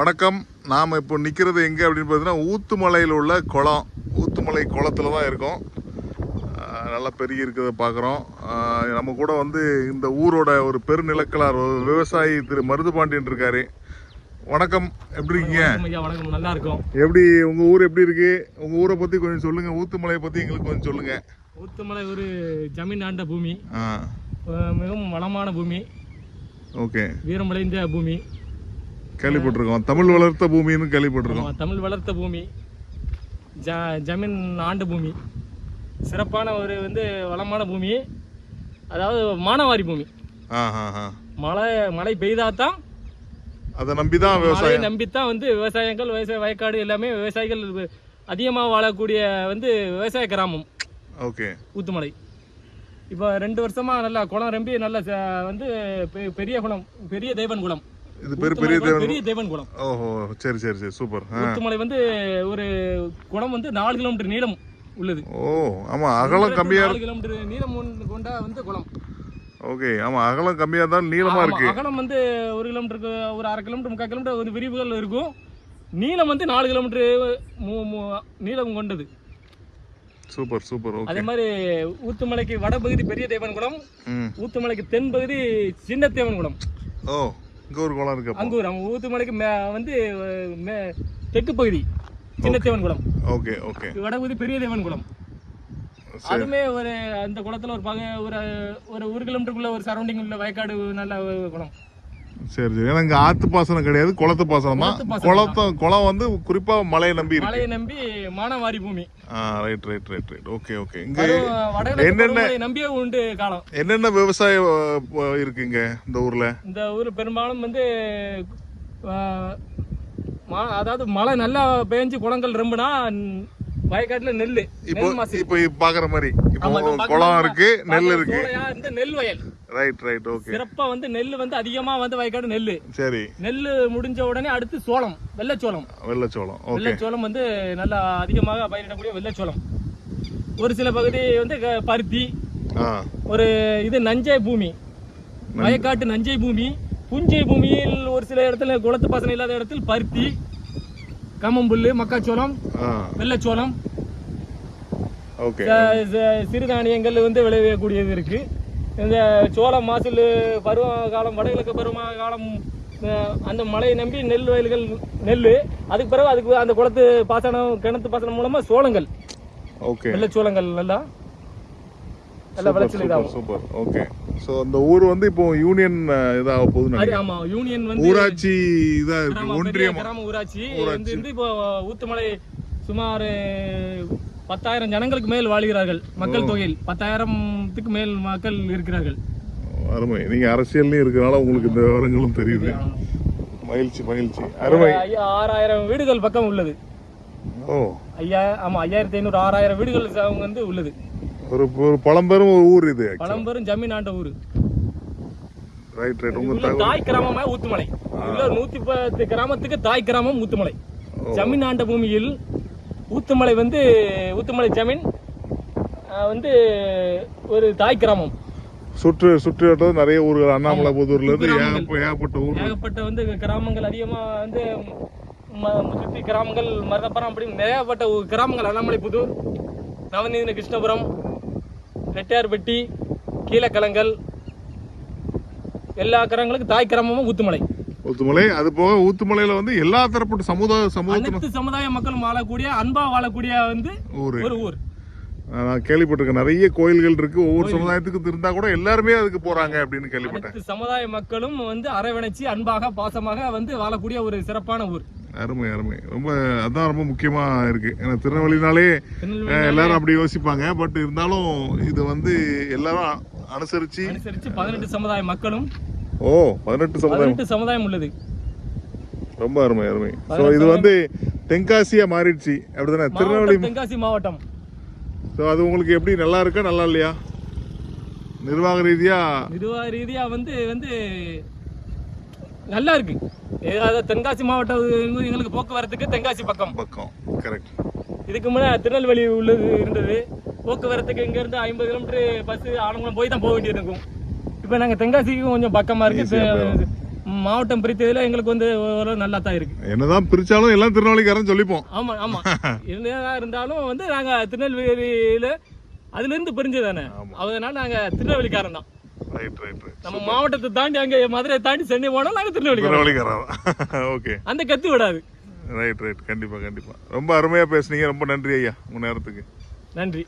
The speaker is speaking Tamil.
வணக்கம். நாம் இப்போ நிற்கிறது எங்கே அப்படின்னு பார்த்தீங்கன்னா ஊத்துமலையில் உள்ள குளம். ஊத்துமலை குளத்துல தான் இருக்கோம். நல்லா பெருகி இருக்கிறத பார்க்குறோம். நம்ம கூட வந்து இந்த ஊரோட ஒரு பெருநிலக்கலார் ஒரு விவசாயி திரு மருதுபாண்டியன் இருக்காரு. வணக்கம். எப்படி இருக்கீங்க? வணக்கம் நல்லா இருக்கும். எப்படி உங்கள் ஊர் எப்படி இருக்கு? உங்கள் ஊரை பற்றி கொஞ்சம் சொல்லுங்கள் ஊத்துமலையை பற்றி எங்களுக்கு கொஞ்சம் சொல்லுங்கள் ஊத்துமலை ஒரு ஜமீன் ஆண்ட பூமி. மிகவும் வளமான பூமி. ஓகே. வீரமடைந்த பூமி. கேள்விப்பட்டிருக்கோம் தமிழ் வளர்த்த பூமின்னு கேள்விப்பட்டிருக்கோம் தமிழ் வளர்த்த பூமி. ஜ ஜமீன் ஆண்ட பூமி. சிறப்பான ஒரு வந்து வளமான பூமி. அதாவது மானவாரி பூமி. மழை மழை பெய்தாதான் அதை நம்பி தான் விவசாயம். நம்பித்தான் வந்து விவசாயங்கள் விவசாய வயக்காடு எல்லாமே விவசாயிகள் அதிகமாக வாழக்கூடிய வந்து விவசாய கிராமம். ஓகே. ஊத்துமலை. இப்போ ரெண்டு வருஷமா நல்லா குளம் ரொம்ப நல்ல வந்து பெரிய குளம் பெரிய தேவன் குளம். இது ஊத்துமலை பெரிய தேவன் பெரிய தேவன் குளம். ஓஹோ சரி சரி சரி சூப்பர். ஊத்துமலை வந்து ஒரு குளம் வந்து நாலு கிலோமீட்டர் நீளம் உள்ளது. ஓ ஆமாம் அகலம் கம்மியாக நாலு கிலோமீட்டர் நீளம் கொண்ட- வந்து குளம். ஓகே ஆமாம் அகலம் இருந்தாலும் நீளமாக ஆமா, இருக்கு. அகலம் வந்து ஒரு கிலோமீட்டருக்கு ஒரு அரை கிலோமீட்டர் முக்கால் கிலோமீட்டர் ஒரு விரிவுகள் இருக்கும். நீளம் வந்து நாலு கிலோமீட்டர் நீளம் கொண்டது. Super super okay. அதே மாதிரி ஊத்துமலைக்கு வடபகுதி பெரிய தேவன் குளம். ஊத்துமலைக்கு தென் பகுதி சின்ன தேவன் குளம். ஓ இங்கே ஒரு குளம் இருக்கு அப்போ. அங்கூர் அவங்க ஊத்துமலைக்கு மே வந்து மே- தெற்கு பகுதி சின்ன தேவன் குளம். Okay okay. வடபகுதி பெரிய தேவன் குளம். அதுமே ஒரு அந்த குளத்துல ஒரு பக ஒரு ஒரு ஒரு கிலோமீட்டருக்குள்ள ஒரு சரௌண்டிங் உள்ள வயக்காடு நல்ல ஒரு குளம். சரி சரி. ஏன்னா இங்கே ஆத்து பாசனம் கிடையாது குளத்து பாசனம்? தான் குளத்து பாசனம் குளத்த குளம் வந்து குறிப்பாக மழையை நம்பி இருக்கு. மழையை நம்பி மானவாரி பூமி. Right right right right okay okay இங்கே என்னென்ன- நம்பியே உண்டு காலம். என்னென்ன விவசாயம் இருக்கு இங்க இந்த ஊரில்? இந்த ஊர் பெரும்பாலும் வந்து அதாவது மழை நல்லா பெஞ்சு குளங்கள் ரொம்பனா வயக்காட்டுல நெல் இப்போ இப்போ பாக்குற மாதிரி. இப்போ குளம். இருக்கு நெல் இருக்கு. நெல் வயல். ரைட் ரைட் ஓகே சிறப்பா வந்து நெல் வந்து அதிகமா வந்து வயக்காடு நெல் சரி. நெல் முடிஞ்ச உடனே அடுத்து சோளம் வெள்ளைச்சோளம் வெள்ளச்சோளம் ஓகே வெள்ளைச்சோளம் வந்து நல்லா அதிகமாக பயிரிடக்கூடிய வெள்ளைச்சோளம் ஒரு சில பகுதி வந்து க- பருத்தி ஒரு இது நஞ்சை பூமி வயக்காட்டு நஞ்சை பூமி புஞ்சை பூமியில் ஒரு சில இடத்துல குளத்து பாசனம் இல்லாத இடத்தில் பருத்தி கம்மம்புல்லு மக்காச்சோளம் ஆ. வெள்ளைச்சோளம் ஓகே ச- ச- சிறுதானியங்கள் வந்து விளைவிக்கக்கூடியது இருக்கு. இந்த சோளம் மாசில் பருவ காலம் வடகிழக்கு பருவ காலம் அந்த மழையை நம்பி நெல் வயல்கள் நெல் அதுக்கு பிறகு அதுக்கு அந்த குளத்து பாசனம் கிணத்து பாசனம் மூலமா சோளங்கள். ஓகே. வெள்ளைச்சோளங்கள் நல்லா? நல்லா விளைச்சல் இதாகும். சூப்பர். ஓகே. ஸோ அந்த ஊர் வந்து இப்போ யூனியன் இதாக நினைக்கிறேன். ஆமா யூனியன் வந்து ஊராட்சி இதா இருக்கு ஒன்றியம் கிராம ஊராட்சி. வந்து இப்போ ஊத்துமலை சுமார் பத்தாயிரம் ஜனங்களுக்கு மேல் வாழ்கிறார்கள் மக்கள் தொகையில். பத்தாயிரத்துக்கு மேல் மக்கள் இருக்கிறார்கள். அருமை. நீங்க அரசியல்லையும் இருக்கிறனால உங்களுக்கு இந்த விவரங்களும் தெரியுது. மகிழ்ச்சி மகிழ்ச்சி. அருமை. ஐயா, ஆறாயிரம் வீடுகள் பக்கம் உள்ளது. ஓ. ஐயா ஆமா ஐயாயிரத்தி ஐநூறு ஆறாயிரம் வீடுகள் அவங்க வந்து உள்ளது. ஒரு ஒரு பழம்பெரும் ஒரு ஊர் இது பழம்பெரும் ஜமீன் ஆண்ட ஊர். ரைட் ரைட் உங்க தாய் கிராமமா ஊத்துமலை. உள்ள நூத்தி பத்து கிராமத்துக்கு தாய் கிராமம் ஊத்துமலை. ஜமீன் ஆண்ட பூமியில் ஊத்துமலை வந்து ஊத்துமலை ஜமீன் வந்து ஒரு தாய் கிராமம். சுற்று சுற்று வட்டாரம் நிறைய ஊர்கள். அண்ணாமலை புதூர்ல இருந்து ஏகப்ப- ஏகப்பட்ட ஊர் ஏகப்பட்ட வந்து கிராமங்கள் அதிகமா வந்து சுத்தி கிராமங்கள் மருதப்பரம் அப்படின்னு நிறையப்பட்ட கிராமங்கள். அண்ணாமலை புதூர் நவநீதின கிருஷ்ணபுரம் ரெட்டியார்பட்டி கீழக்கலங்கல் எல்லா கிராமங்களுக்கும் தாய் கிராமமும் ஊத்துமலை. ஊத்துமலை அது போக ஊத்துமலையில வந்து எல்லா தரப்பட்ட சமுதாய சமூகத்தின அனைத்து சமுதாய மக்களும் வாழக்கூடிய அன்பா வாழக்கூடிய வந்து ஊர். ஒரு ஊர். நான் கேள்விப்பட்டிருக்கேன். நிறைய கோயில்கள் இருக்கு. ஒவ்வொரு சமுதாயத்துக்கு இருந்தா கூட எல்லாருமே அதுக்கு போறாங்க அப்படின்னு கேள்விப்பட்டேன். சமுதாய மக்களும் வந்து அரவணைச்சு அன்பாக பாசமாக வந்து வாழக்கூடிய ஒரு சிறப்பான ஊர். அருமை அருமை. ரொம்ப அதான் ரொம்ப முக்கியமா இருக்கு. ஏன்னா திருநெல்வேலினாலே எல்லாரும் அப்படி யோசிப்பாங்க. பட் இருந்தாலும் இது வந்து எல்லாரும் அனுசரிச்சு அனுசரிச்சு பதினெட்டு சமுதாய மக்களும் ஓ பதினெட்டு சமுதாயம். பதினெட்டு சமுதாயம் உள்ளது. ரொம்ப அருமை அருமை. ஸோ இது வந்து தென்காசியா மாறிடுச்சு. அப்படிதானே? திருநெல்வேலி தென்காசி மாவட்டம். ஸோ அது உங்களுக்கு எப்படி நல்லா இருக்கா நல்லா இல்லையா? நிர்வாக ரீதியா நிர்வாக ரீதியா வந்து வந்து நல்லா இருக்கு. ஏதாவது தென்காசி மாவட்டம் எங்களுக்கு போக்குவரத்துக்கு தென்காசி பக்கம். பக்கம் கரெக்ட் இதுக்கு முன்னாடி திருநெல்வேலி உள்ளது இருந்தது. போக்குவரத்துக்கு இங்க இருந்து ஐம்பது கிலோமீட்டர் பஸ் ஆலங்குளம் போய் தான் போக வேண்டியது இருக்கும். இப்போ நாங்க தென்காசிக்கு கொஞ்சம் பக்கமா இருக்கு. Easy ஆ போயிடும். மாவட்டம் பிரித்ததுல எங்களுக்கு வந்து ஒரு நல்லா தான் இருக்கு. என்னதான் பிரிச்சாலும் எல்லாம் திருநெல்வேலிக்காரன் சொல்லிப்போம். ஆமா ஆமா. என்னதான் இருந்தாலும் வந்து நாங்க திருநெல்வேலியில அதுல இருந்து பிரிஞ்சு தானே அதனால நாங்க திருநெல்வேலிக்காரன் தான். நம்ம மாவட்டத்தை தாண்டி அங்க மதுரையை தாண்டி சென்னை போனா நாங்க திருநெல்வேலிக்காரன் திருநெல்வேலிக்காரன் ஓகே அந்த கத்து விடாது. ரைட் ரைட் கண்டிப்பா கண்டிப்பா. ரொம்ப அருமையா பேசுனீங்க. ரொம்ப நன்றி ஐயா உங்க நேரத்துக்கு. நன்றி.